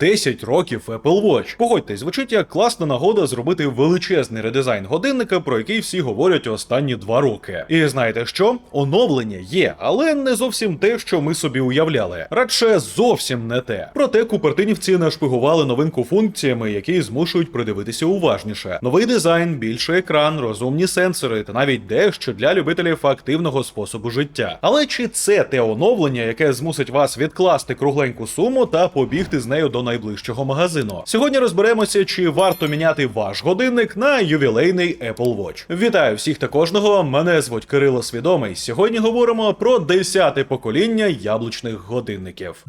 10 років Apple Watch. Погодьтесь, звучить як класна нагода зробити величезний редизайн годинника, про який всі говорять останні два роки. І знаєте що? Оновлення є, але не зовсім те, що ми собі уявляли. Радше зовсім не те. Проте купертинівці нашпигували новинку функціями, які змушують придивитися уважніше. Новий дизайн, більший екран, розумні сенсори та навіть дещо для любителів активного способу життя. Але чи це те оновлення, яке змусить вас відкласти кругленьку суму та побігти з нею до найближчого магазину? Сьогодні розберемося, чи варто міняти ваш годинник на ювілейний Apple Watch. Вітаю всіх та кожного. Мене звуть Кирило Свідомий. Сьогодні говоримо про 10-те покоління яблучних годинників.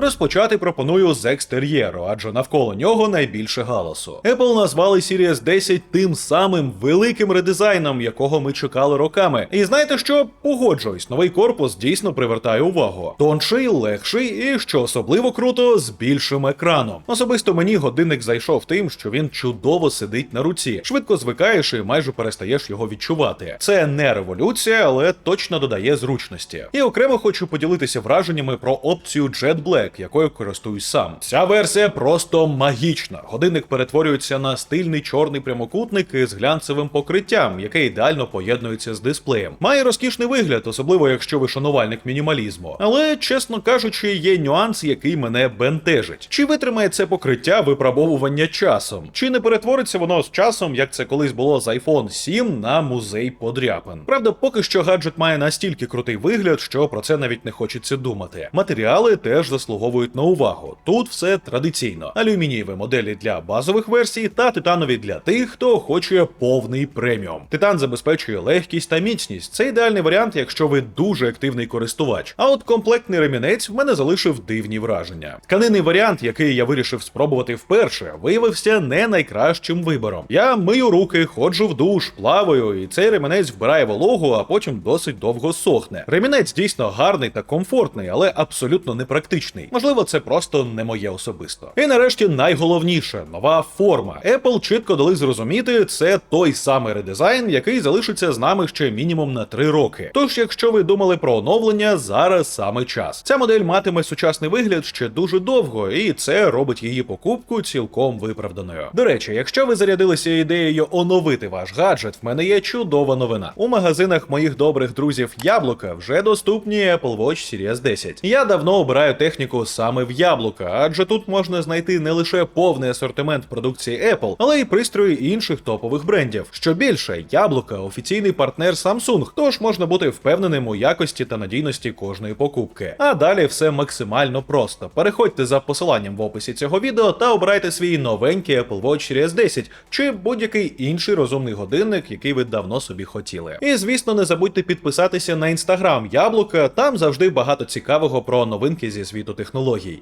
Розпочати пропоную з екстер'єру, адже навколо нього найбільше галасу. Apple назвали Series 10 тим самим великим редизайном, якого ми чекали роками. І знаєте що? Погоджуюсь, новий корпус дійсно привертає увагу. Тонший, легший і, що особливо круто, з більшим екраном. Особисто мені годинник зайшов тим, що він чудово сидить на руці. Швидко звикаєш і майже перестаєш його відчувати. Це не революція, але точно додає зручності. І окремо хочу поділитися враженнями про опцію Jet Black, якою користуюсь сам. Ця версія просто магічна. Годинник перетворюється на стильний чорний прямокутник із глянцевим покриттям, яке ідеально поєднується з дисплеєм. Має розкішний вигляд, особливо якщо ви шанувальник мінімалізму. Але, чесно кажучи, є нюанс, який мене бентежить. Чи витримає це покриття випробовування часом? Чи не перетвориться воно з часом, як це колись було з iPhone 7 на музей подряпин? Правда, поки що гаджет має настільки крутий вигляд, що про це навіть не хочеться думати. Матеріали теж заслуговують на увагу. Тут все традиційно: алюмінієві моделі для базових версій та титанові для тих, хто хоче повний преміум. Титан забезпечує легкість та міцність. Це ідеальний варіант, якщо ви дуже активний користувач. А от комплектний ремінець в мене залишив дивні враження. Тканинний варіант, який я вирішив спробувати вперше, виявився не найкращим вибором. Я мию руки, ходжу в душ, плаваю, і цей ремінець вбирає вологу, а потім досить довго сохне. Ремінець дійсно гарний та комфортний, але абсолютно непрактичний. Можливо, це просто не моє особисто. І нарешті найголовніше нова форма. Apple чітко дали зрозуміти, це той самий редизайн, який залишиться з нами ще мінімум на 3 роки. Тож, якщо ви думали про оновлення, зараз саме час. Ця модель матиме сучасний вигляд ще дуже довго, і це робить її покупку цілком виправданою. До речі, якщо ви зарядилися ідеєю оновити ваш гаджет, в мене є чудова новина. У магазинах моїх добрих друзів Яблука вже доступні Apple Watch Series 10. Я давно обираю техніку саме в Яблука, адже тут можна знайти не лише повний асортимент продукції Apple, але й пристрої інших топових брендів. Що більше, Яблука офіційний партнер Samsung, тож можна бути впевненим у якості та надійності кожної покупки. А далі все максимально просто. Переходьте за посиланням в описі цього відео та обирайте свій новенький Apple Watch Series 10 чи будь-який інший розумний годинник, який ви давно собі хотіли. І звісно, не забудьте підписатися на інстаграм Яблука. Там завжди багато цікавого про новинки зі світу технологій.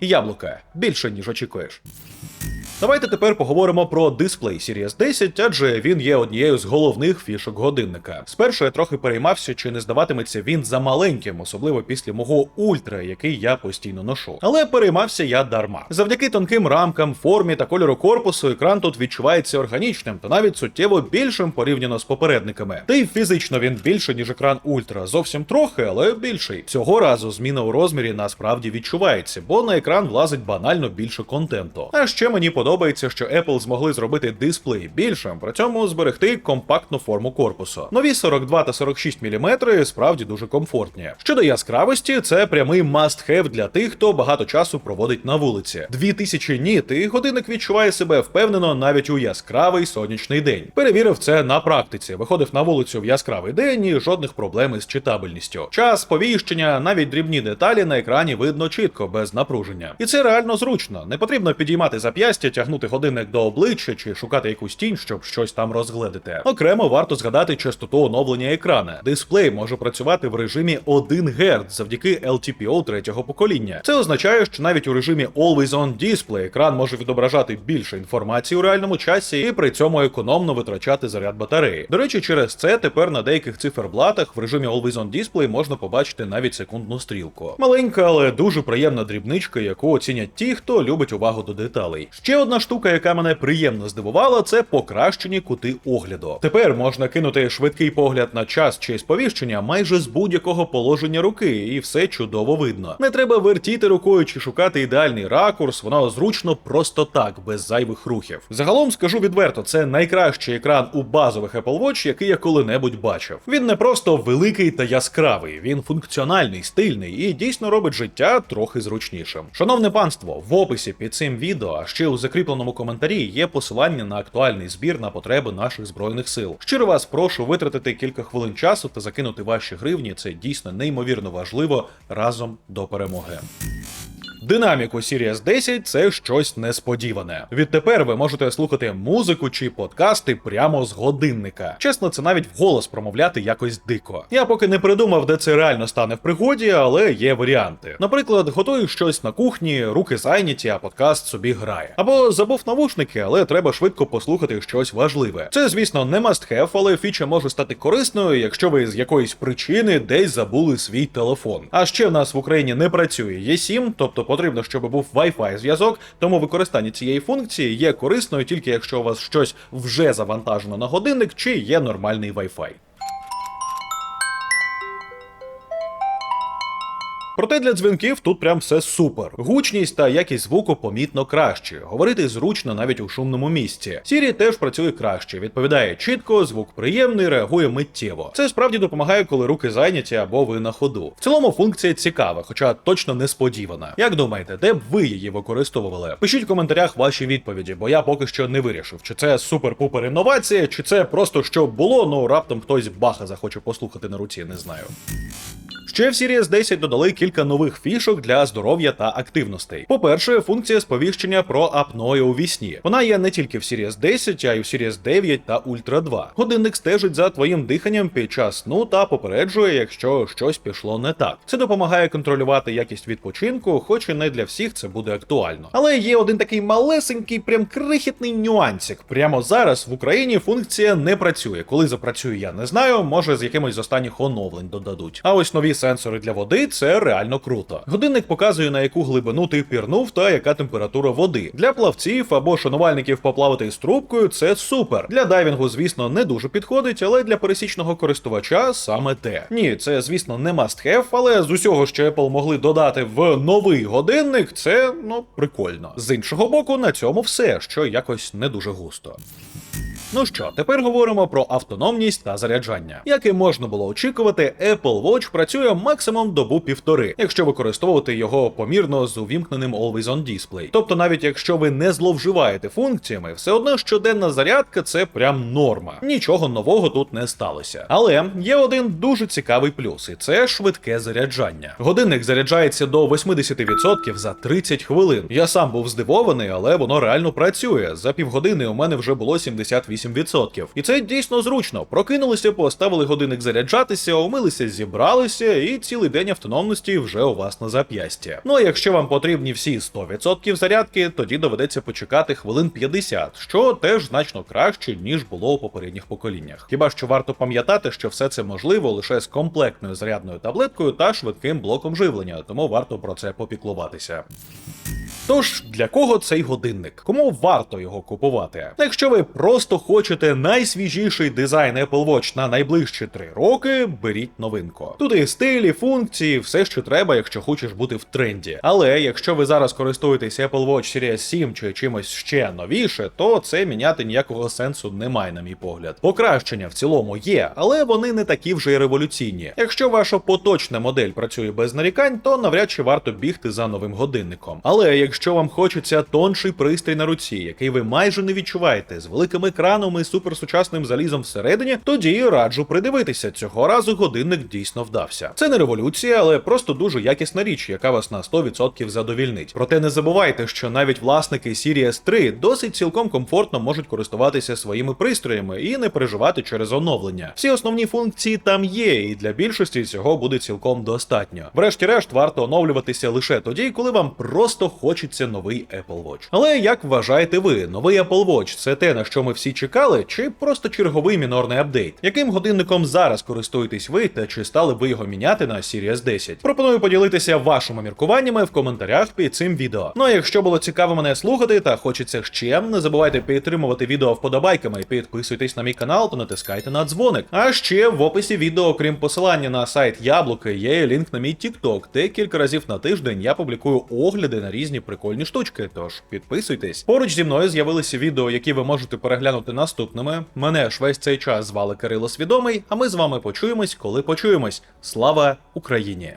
Яблука більше ніж очікуєш. Давайте тепер поговоримо про дисплей Series 10, адже він є однією з головних фішок годинника. Спершу я трохи переймався, чи не здаватиметься він за маленьким, особливо після мого ультра, який я постійно ношу. Але переймався я дарма. Завдяки тонким рамкам, формі та кольору корпусу, екран тут відчувається органічним та навіть суттєво більшим порівняно з попередниками. Та й фізично він більше, ніж екран ультра. Зовсім трохи, але більший. Цього разу зміна у розмірі насправді відчувається, бо на екран влазить банально більше контенту. А ще мені подобається, що Apple змогли зробити дисплей більшим, при цьому зберегти компактну форму корпусу. Нові 42 та 46 мм справді дуже комфортні. Щодо яскравості, це прямий must-have для тих, хто багато часу проводить на вулиці. 2000 ніт, і годинник відчуває себе впевнено навіть у яскравий сонячний день. Перевірив це на практиці. Виходив на вулицю в яскравий день і жодних проблем із читабельністю. Час, повіщення, навіть дрібні деталі на екрані видно чітко, без напруження. І це реально зручно. Не потрібно підіймати зап'ястя, тягнути годинник до обличчя чи шукати якусь тінь, щоб щось там розгледити. Окремо варто згадати частоту оновлення екрана. Дисплей може працювати в режимі 1 Гц завдяки LTPO третього покоління. Це означає, що навіть у режимі Always On Display екран може відображати більше інформації у реальному часі і при цьому економно витрачати заряд батареї. До речі, через це тепер на деяких циферблатах в режимі Always On Display можна побачити навіть секундну стрілку. Маленька, але дуже приємна дрібничка, яку оцінять ті, хто любить увагу до деталей. Ще одна штука, яка мене приємно здивувала, це покращені кути огляду. Тепер можна кинути швидкий погляд на час чи сповіщення майже з будь-якого положення руки, і все чудово видно. Не треба вертіти рукою чи шукати ідеальний ракурс, воно зручно просто так, без зайвих рухів. Загалом скажу відверто, це найкращий екран у базових Apple Watch, який я коли-небудь бачив. Він не просто великий та яскравий, він функціональний, стильний і дійсно робить життя трохи зручнішим. Шановне панство, в описі під цим відео, а ще у закріпленому коментарі є посилання на актуальний збір на потреби наших збройних сил. Щиро вас прошу витратити кілька хвилин часу та закинути ваші гривні. Це дійсно неймовірно важливо разом до перемоги. Динамік у Sirius 10 це щось несподіване. Відтепер ви можете слухати музику чи подкасти прямо з годинника. Чесно, це навіть вголос промовляти якось дико. Я поки не придумав, де це реально стане в пригоді, але є варіанти. Наприклад, готую щось на кухні, руки зайняті, а подкаст собі грає. Або забув навушники, але треба швидко послухати щось важливе. Це, звісно, не must have, але фіча може стати корисною, якщо ви з якоїсь причини десь забули свій телефон. А ще в нас в Україні не працює Є7, тобто потрібно, щоб був Wi-Fi зв'язок, тому використання цієї функції є корисною тільки якщо у вас щось вже завантажено на годинник чи є нормальний Wi-Fi. Проте для дзвінків тут прям все супер. Гучність та якість звуку помітно краще. Говорити зручно навіть у шумному місці. Siri теж працює краще, відповідає чітко, звук приємний, реагує миттєво. Це справді допомагає, коли руки зайняті або ви на ходу. В цілому функція цікава, хоча точно несподівана. Як думаєте, де б ви її використовували? Пишіть в коментарях ваші відповіді, бо я поки що не вирішив, чи це супер-пупер інновація, чи це просто що було, ну раптом хтось баха захоче послухати на руці, не знаю. Ще в Series 10 додали кілька нових фішок для здоров'я та активностей. По-перше, функція сповіщення про апною у вісні. Вона є не тільки в Series 10, а й у Series 9 та Ultra 2. Годинник стежить за твоїм диханням під час сну та попереджує, якщо щось пішло не так. Це допомагає контролювати якість відпочинку, хоч і не для всіх це буде актуально. Але є один такий малесенький, прям крихітний нюансик. Прямо зараз в Україні функція не працює. Коли запрацює, я не знаю. Може з якимось з останніх оновлень додадуть. А ось нові сенсори для води це реально круто. Годинник показує на яку глибину ти пірнув та яка температура води. Для плавців або шанувальників поплавати з трубкою це супер. Для дайвінгу, звісно, не дуже підходить, але для пересічного користувача саме те. Ні, це звісно не must have, але з усього, що Apple могли додати в новий годинник, це ну прикольно. З іншого боку, на цьому все, що якось не дуже густо. Ну що, тепер говоримо про автономність та заряджання. Як і можна було очікувати, Apple Watch працює максимум добу півтори, якщо використовувати його помірно з увімкненим Always On Display. Тобто, навіть якщо ви не зловживаєте функціями, все одно щоденна зарядка це прям норма. Нічого нового тут не сталося. Але є один дуже цікавий плюс, і це швидке заряджання. Годинник заряджається до 80% за 30 хвилин. Я сам був здивований, але воно реально працює. За півгодини у мене вже було 78%. І це дійсно зручно. Прокинулися, поставили годинник заряджатися, умилися, зібралися, і цілий день автономності вже у вас на зап'ясті. Ну а якщо вам потрібні всі 100% зарядки, тоді доведеться почекати хвилин 50, що теж значно краще, ніж було у попередніх поколіннях. Хіба що варто пам'ятати, що все це можливо лише з комплектною зарядною таблеткою та швидким блоком живлення, тому варто про це попіклуватися. Тож для кого цей годинник? Кому варто його купувати? Якщо ви просто хочете найсвіжіший дизайн Apple Watch на найближчі 3 роки, беріть новинку. Тут і стилі, функції, все, що треба, якщо хочеш бути в тренді. Але якщо ви зараз користуєтесь Apple Watch Series 7 чи чимось ще новіше, то це міняти ніякого сенсу немає, на мій погляд. Покращення в цілому є, але вони не такі вже й революційні. Якщо ваша поточна модель працює без нарікань, то навряд чи варто бігти за новим годинником. Але якщо вам хочеться тонший пристрій на руці, який ви майже не відчуваєте, з великим екраном і суперсучасним залізом всередині, тоді раджу придивитися. Цього разу годинник дійсно вдався. Це не революція, але просто дуже якісна річ, яка вас на 100% задовільнить. Проте не забувайте, що навіть власники Series 3 досить цілком комфортно можуть користуватися своїми пристроями і не переживати через оновлення. Всі основні функції там є, і для більшості цього буде цілком достатньо. Врешті-решт, варто оновлюватися лише тоді, коли вам просто хочеться закінчиться новий Apple Watch. Але як вважаєте ви, новий Apple Watch це те, на що ми всі чекали, чи просто черговий мінорний апдейт? Яким годинником зараз користуєтесь ви, та чи стали ви його міняти на Series 10? Пропоную поділитися вашими міркуваннями в коментарях під цим відео. Ну а якщо було цікаво мене слухати та хочеться ще, не забувайте підтримувати відео вподобайками, підписуйтесь на мій канал та натискайте на дзвоник. А ще в описі відео, окрім посилання на сайт Яблуки, є лінк на мій TikTok, де кілька разів на тиждень я публікую огляди на різні прикольні штучки. Тож підписуйтесь. Поруч зі мною з'явилися відео, які ви можете переглянути наступними. Мене ж весь цей час звали Кирило Свідомий, а ми з вами почуємось, коли почуємось. Слава Україні!